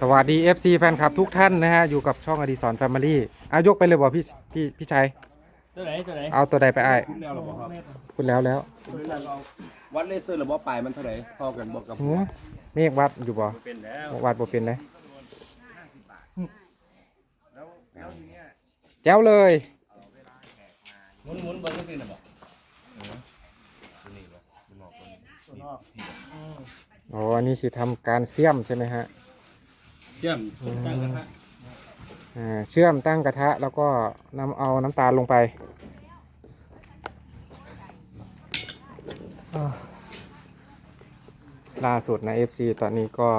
สวัสดี FC แฟนคลับทุกท่านนะฮะ อยู่กับช่องอดีศรแฟมิลี่อายกไปเลยบอกพี่พี่พี่ชัยตัวไหนตัวไหนเอาตัวใดไปไอ้ายขึ้นแล้วหรอครับพูดแล้วแล้ววัดเลเซอร์หรือว่าปลายมันเท่าไหร่พอกันบอกกับหือเมฆวัดอยู่บ่เป็นแล้ววัดบ่เป็นเลยแจ้วเลย หมุนหมุนบนก็เป็นหรอบอกอ๋ออันนี้สิทำการเสี่ยมใช่ไหมฮะ เชื่อมตั้งกระทะอ่าเชื่อมตั้งกระทะแล้วก็นำเอาน้ำตาลลงไปอ่าล่าสุดนะ FC ตอนนี้ก็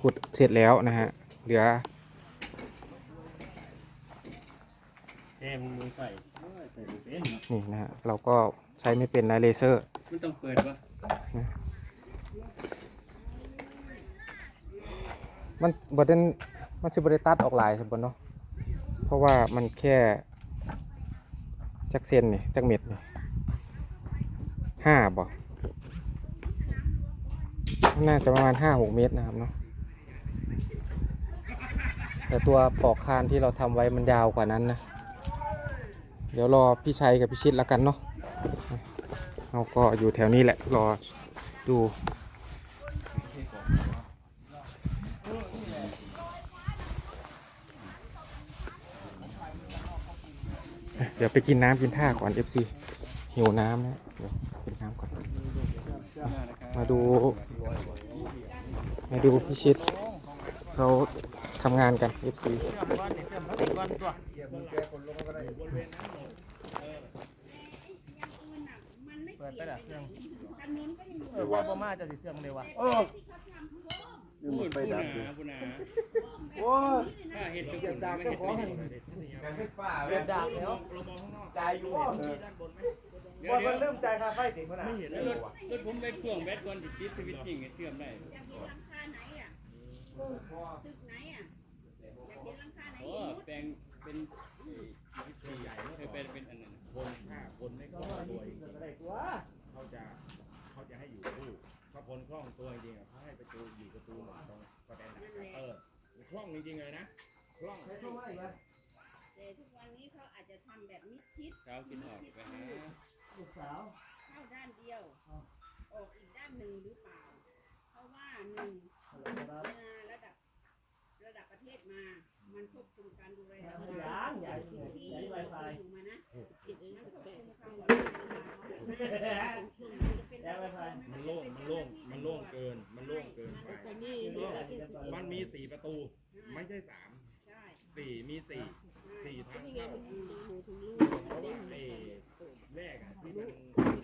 ขุดเสร็จแล้วนะฮะ เหลือเต็มมือใส่ใส่ไม่เป็นนี่นะฮะ เราก็ใช้ไม่เป็นนะเลเซอร์ มันต้องเปิดวะ มันบไดนมันสิบได้ตัดออกหลายสมบูรณ์เนาะเพราะว่ามันแค่จักเซนนี่จักเม็ดนี่ห้าบ่น่าจะประมาณห้าหกเมตรนะครับเนาะแต่ตัวปอกคานที่เราทำไว้มันยาวกว่านั้นนะ เดี๋ยวรอพี่ชัยกับพี่ชิดแล้วกันเนาะเราก็อยู่แถวนี้แหละ รอดู เดี๋ยวไปกินน้ำกินท่าก่อน FC หิวน้ำนะเดี๋ยวกินน้ำก่อน มาดู มาดูพิชิตเขาทำงานกัน FC เปิดไปละเครื่องเออว่าประมาจะสิเสื่อมเลยวะ พูดพูดหนาพูดหนาโอ้ยถ้าเห็ดจะจากเจ้าของเสียดาบแล้วใจอยู่เดี๋ยวว่าเดี๋มัยนวเริ่มใจคาไฟติดขนาดแล้วรถรถผมไปพ่วงแบตก่อนติดติดสวิตช์จริงเชื่อมได้ค่าไหนอะตึกไหนอะอยากเห็นหลังคาไหนโอ้แปลงเป็นสี่ใหญ่เคยเป็นเป็นอันนั้นคนถ้าคนไม่คล่องตัวจริงอะไรตัวๆเขาจะเขาจะให้อยู่คู่ถ้า คนคล่องตัวจริงๆอะเขาให้ประตูอยู่ประตูหนึ่งตรงประเด็นคัตเตอร์คล่องจริงๆเลยนะคล่องใช้ช่วงอะไรวะแต่ทุกวันนี้เขาอาจจะทำแบบมิดชิดเช้ากินออกไปหาลูกสาว เข้าด้านเดียวออกอีกด้านหนึ่งหรือเปล่า เพราะว่าหนึ่งเวลาระดับ ระดับประเทศมา มันควบคุมการดูแลของยางใหญ่ที่ใหญ่ไวไฟ อยู่มานะมันควบคุมความหวังแย่ไวไฟ มันโล่งมันโล่งมันโล่งเกิน มันโล่งเกินไปมันมีสี่ประตู ไม่ใช่สามใช่สี่มีสี่สี่ทางเข้าไอ้แรกอะที่มัน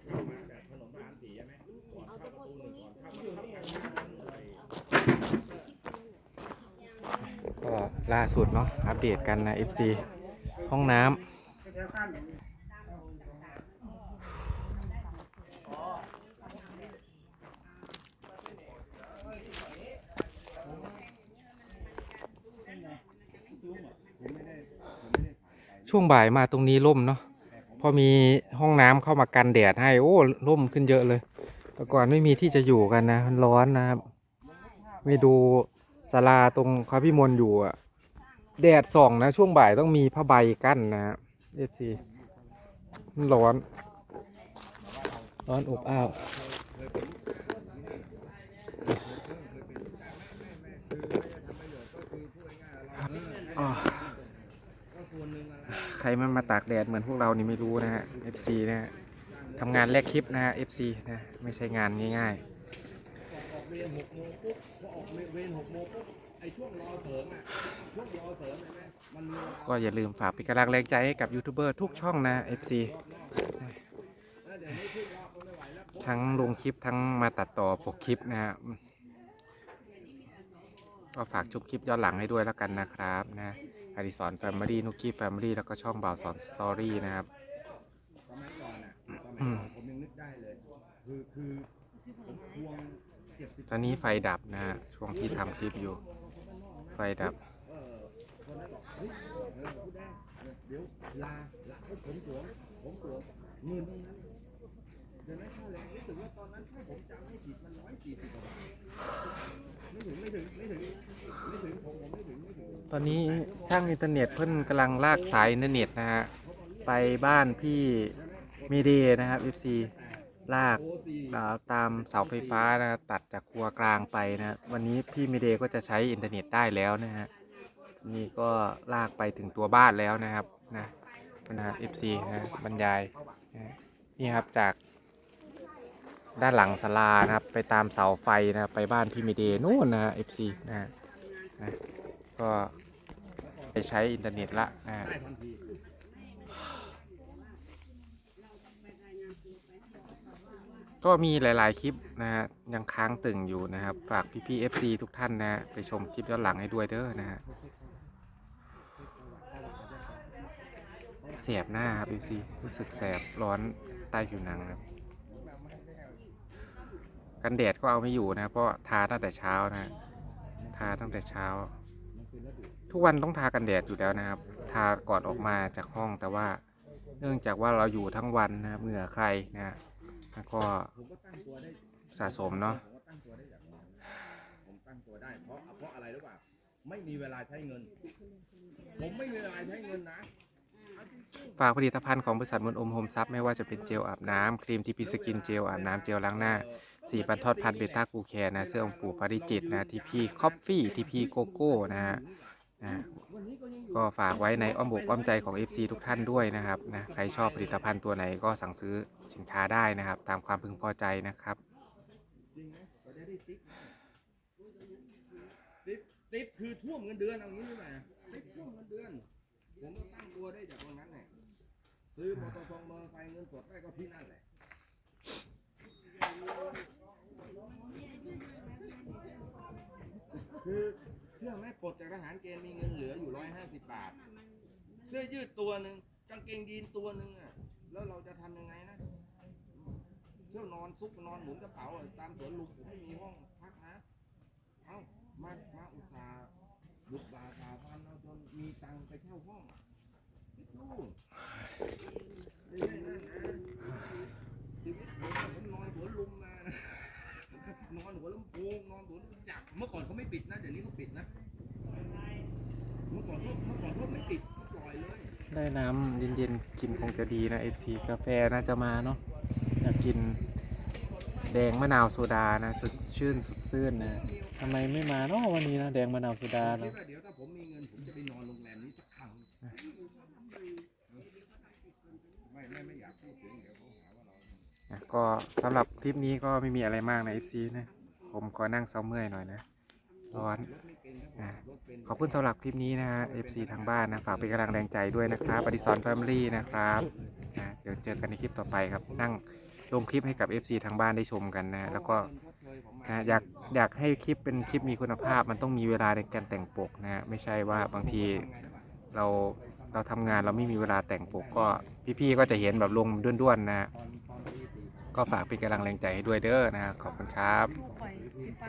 เข้ามาแบบถนนพระรามสี่ใช่ไหมก่อนเข้าประตูหนึ่งก่อนเข้ามาเข้ามาไอ้ก็ล่าสุดเนาะอัปเดตกันนะ FC ห้องน้ำ ช่วงบ่ายมาตรงนี้ร่มเนาะพอมีห้องน้ำเข้ามากันแดดให้โอ้ร่มขึ้นเยอะเลยแต่ก่อนไม่มีที่จะอยู่กันนะมันร้อนนะครับไม่ดูศาลาตรงพระพิมลอยู่อะแดดส่องนะช่วงบ่ายต้องมีผ้าใบกั้นนะเอฟซีมันร้อน ร้อนอบอ้าวอ่า ใครมันมาตากแดดเหมือนพวกเรานี่ไม่รู้นะฮะ FC นะฮะทำงานแลกคลิปนะฮะ FC นะ ไม่ใช่งานง่ายๆก็อย่าลืมฝากเป็นกำลังแรงใจให้กับยูทูบเบอร์ทุกช่องนะ FC ทั้งลงคลิปทั้งมาตัดต่อปกคลิปนะฮะก็ฝากชมคลิปย้อนหลังให้ด้วยแล้วกันนะครับนะ อดิสรแฟมิลี่นุกกี้แฟมิลี่แล้วก็ช่องบ่าวสอนสตอรี่นะครับสมัยก่อนอะสมัยก่อนผมยังนึกได้เลยคือคือผมวงตอนนี้ไฟดับนะฮะช่วงที่ทำคลิปอยู่ ไฟดับเอนนั้นบอกเฮ้ยเออพูดได้เออเดี๋ยวลาลาผมสวมผมสวมหมื่นนึงนะดี๋ยวนะค่าแรงรู้สึกว่าตอนนั้นถ้าผมจำไม่ผิดมันร้อยสี่สิบกว่าไม่ถึงไม่ถึงไม่ถึงไม่ถึงผมผมไม่ถึง ตอนนี้ช่างอินเทอร์เน็ตเพิ่นกำลังลากสายอินเทอร์เน็ตนะฮะไปบ้านพี่มีเดย์นะครับ FC ลากอ่าตามเสาไฟฟ้านะตัดจากครัวกลางไปนะวันนี้พี่มีเดย์ก็จะใช้อินเทอร์เน็ตได้แล้วนะฮะนี่ก็ลากไปถึงตัวบ้านแล้วนะครับนะนะ FC นะบรรยายนะนี่ครับจากด้านหลังศาลานะครับ ไปตามเสาไฟนะครับไปบ้านพี่มีเดย์นู่นนะฮะ FC นะฮะนะ ก็ไปใช้อินเทอร์เน็ตละนะก็มีหลาย ๆ คลิปนะฮะยังค้างตึงอยู่นะครับ ฝากพี่ๆ FC ทุกท่านนะฮะไปชมคลิปย้อนหลังให้ด้วยเด้อนะฮะเสียบหน้าครับ FC รู้สึกแสบร้อนใต้ผิวหนังครับกันแดดก็เอาไม่อยู่นะ เพราะทาตั้งแต่เช้านะฮะทาตั้งแต่เช้า ทุกวันต้องทากันแดดอยู่แล้วนะครับ ทาก่อนออกมาจากห้องแต่ว่าเนื่องจากว่าเราอยู่ทั้งวันนะครับเหงื่อใครนะฮะแล้วก็สะสมเนาะผมก็ตั้งตัวได้อย่างนี้ผมตั้งตัวได้เพราะเพราะอะไรรู้ป่ะไม่มีเวลาใช้เงิน ผมไม่มีเวลาใช้เงินนะ ฝากผลิตภัณฑ์ของบริษัทมนอมโฮมซับไม่ว่าจะเป็นเจลอาบน้ำครีมทีพีสกินเจลอาบน้ำเจลล้างหน้าสีบรรทอดพันเบต้ากูแคร์นะ เสื้อองค์ปู่ปาริจิตนะทีพีคอฟฟี่ทีพีโกโก้นะฮะ นะก็ฝากไว้ในอ้อมอกอ้อมใจของ FC ทุกท่านด้วยนะครับนะใครชอบผลิตภัณฑ์ตัวไหนก็สั่งซื้อสินค้าได้นะครับ ตามความพึงพอใจนะครับติ๊บติ๊บคือท่วมเงินเดือนเอางี้ดีกว่าติ๊บท่วมเงินเดือนผมก็ตั้งตัวได้จากตรงนั้นแหละซื้อมอเตอร์ไซค์มอเตอร์ไซค์เงินสดได้ก็ที่นั่นแหละคือ เชื่อไหมปลดจากทหารเกณฑ์มีเงินเหลืออยู่ร้อยห้าสิบบาท เสื้อยืดตัวหนึ่งกางเกงยีนตัวหนึ่งอะ แล้วเราจะทำยังไงนะ เที่ยวนอนซุกนอนหมุนกระเป๋าอะตามสวนลุมผมไม่มีห้องพักนะเอ้ามามาอุตส่าห์บุกบาตาพันเราจนมีตังค์ไปเช่าห้องคิดดูไม่ใช่นั่นนะชีวิตผมอะผมนอนหัวลุมมานะ นอนหัวลำโพงนอนหัวจักรเมื่อก่อนเขาไม่ ปิดนะเดี๋ยวนี้เขาปิดนะเมื่อก่อนเขาเมื่อก่อนเขาไม่ปิดเขาปล่อยเลยได้น้ำเย็นๆกินคงจะดีนะ FC กาแฟน่าจะมาเนาะอยากกินแดงมะนาวโซดานะสดชื่นสดชื่นนะทำไมไม่มาเนาะวันนี้นะแดงมะนาวโซดาคิเนาะดว่าเดี๋ยวถ้าผมมีเงินผมจะไปนอนโรงแรมนี้สักครั้งไม่ไม่ไม่อยากพูดถึงเดี๋ยวเขาหาว่าเรานะก็สำหรับคลิปนี้ก็ไม่มีอะไรมากนะ FC นะผมก็นั่งเซาเมื่อยหน่อยนะ ร้อนนะขอบคุณสำหรับคลิปนี้นะฮะ FC ทางบ้านนะฝากเป็นกำลังแรงใจด้วยนะครับอดิสรแฟมิลี่นะครับนะเดี๋ยวเจอกันในคลิปต่อไปครับ นั่งลงคลิปให้กับ FC ทางบ้านได้ชมกันนะแล้วก็นะอยากอยากให้คลิปเป็นคลิปมีคุณภาพ มันต้องมีเวลาในการแต่งปกนะไม่ใช่ว่าบางทีเราเราทำงานเราไม่มีเวลาแต่งปกก็พี่ๆก็จะเห็นแบบลงด้วนๆนะก็ฝากเป็นกำลังแรงใจให้ด้วยเด้อนะขอบคุณครับ